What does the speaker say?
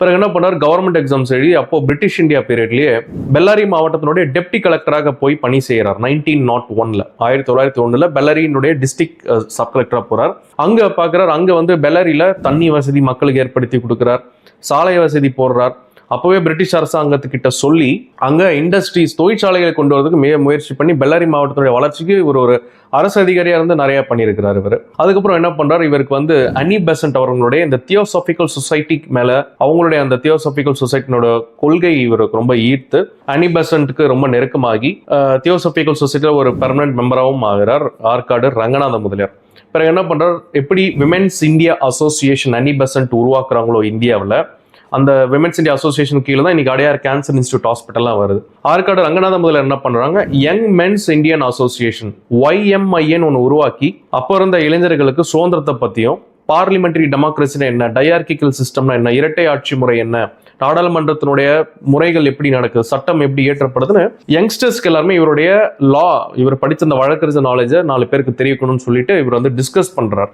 பிறகு என்ன பண்ணார் கவர்மெண்ட் எக்ஸாம்ஸ் எழுதி அப்போ பிரிட்டிஷ் இந்தியா பீரியட்லயே பெல்லாரி மாவட்டத்தினுடைய டெப்டி கலெக்டராக போய் பணி செய்கிறார் நைன்டீன் நாட் oh ஒன்ல ஆயிரத்தி தொள்ளாயிரத்தி ஒன்றில் பெல்லாரியினுடைய டிஸ்ட்ரிக்ட் சப் கலெக்டராக போறார். அங்க பாக்குறார் அங்க வந்து பெல்லாரியில தண்ணி வசதி மக்களுக்கு ஏற்படுத்தி கொடுக்குறார். சாலை வசதி போடுறார். அப்போவே பிரிட்டிஷ் அரசாங்கத்துக்கிட்ட சொல்லி அங்கே இண்டஸ்ட்ரீஸ் தொழிற்சாலைகளை கொண்டு வரதுக்கு மிக முயற்சி பண்ணி பெல்லாரி மாவட்டத்துடைய வளர்ச்சிக்கு இவர் ஒரு அரசு அதிகாரியாக இருந்து நிறையா பண்ணியிருக்கிறார் இவர். அதுக்கப்புறம் என்ன பண்ணுறார் இவருக்கு வந்து அனி பெசன்ட் அவர்களுடைய இந்த தியோசாபிக்கல் சொசைட்டி மேலே அவங்களுடைய அந்த தியோசாபிக்கல் சொசைட்டினோட கொள்கை இவருக்கு ரொம்ப ஈர்த்து அனி பெசன்ட்க்கு ரொம்ப நெருக்கமாகி தியோசாபிக்கல் சொசைட்டியில் ஒரு பெர்மனன்ட் மெம்பராகவும் ஆகிறார் ஆற்காடு ரங்கநாத முதலியார். பிறகு என்ன பண்ணுறார் எப்படி women's India association Annie Besant உருவாக்குறாங்களோ இந்தியாவில் அந்த விமென்ஸ் இந்தியா அசோசியேஷன் கீழே தான் இன்னைக்கு அடையார் கேன்சர் இன்ஸ்டியூட் ஹாஸ்பிட்டல்லாம் வருது. ஆற்காடு ரங்கநாத முதல்ல என்ன பண்றாங்க? Young men's Indian association YMIN ஒன்று உருவாக்கி அப்போ இருந்த இளைஞர்களுக்கு சுதந்திரத்தை பற்றியும் பார்லிமெண்டரி டெமோக்ரஸினா என்ன டயார்கிக்கல் சிஸ்டம்னா என்ன இரட்டை ஆட்சி முறை என்ன நாடாளுமன்றத்தினுடைய முறைகள் எப்படி நடக்குது சட்டம் எப்படி இயற்றப்படுதுன்னு யங்ஸ்டர்ஸ்க்கு எல்லாருமே இவருடைய லா இவர் படித்த அந்த வழக்கறிஞர் நாலேஜை நாலு பேருக்கு தெரிவிக்கணும்னு சொல்லிட்டு இவர் வந்து டிஸ்கஸ் பண்றார்.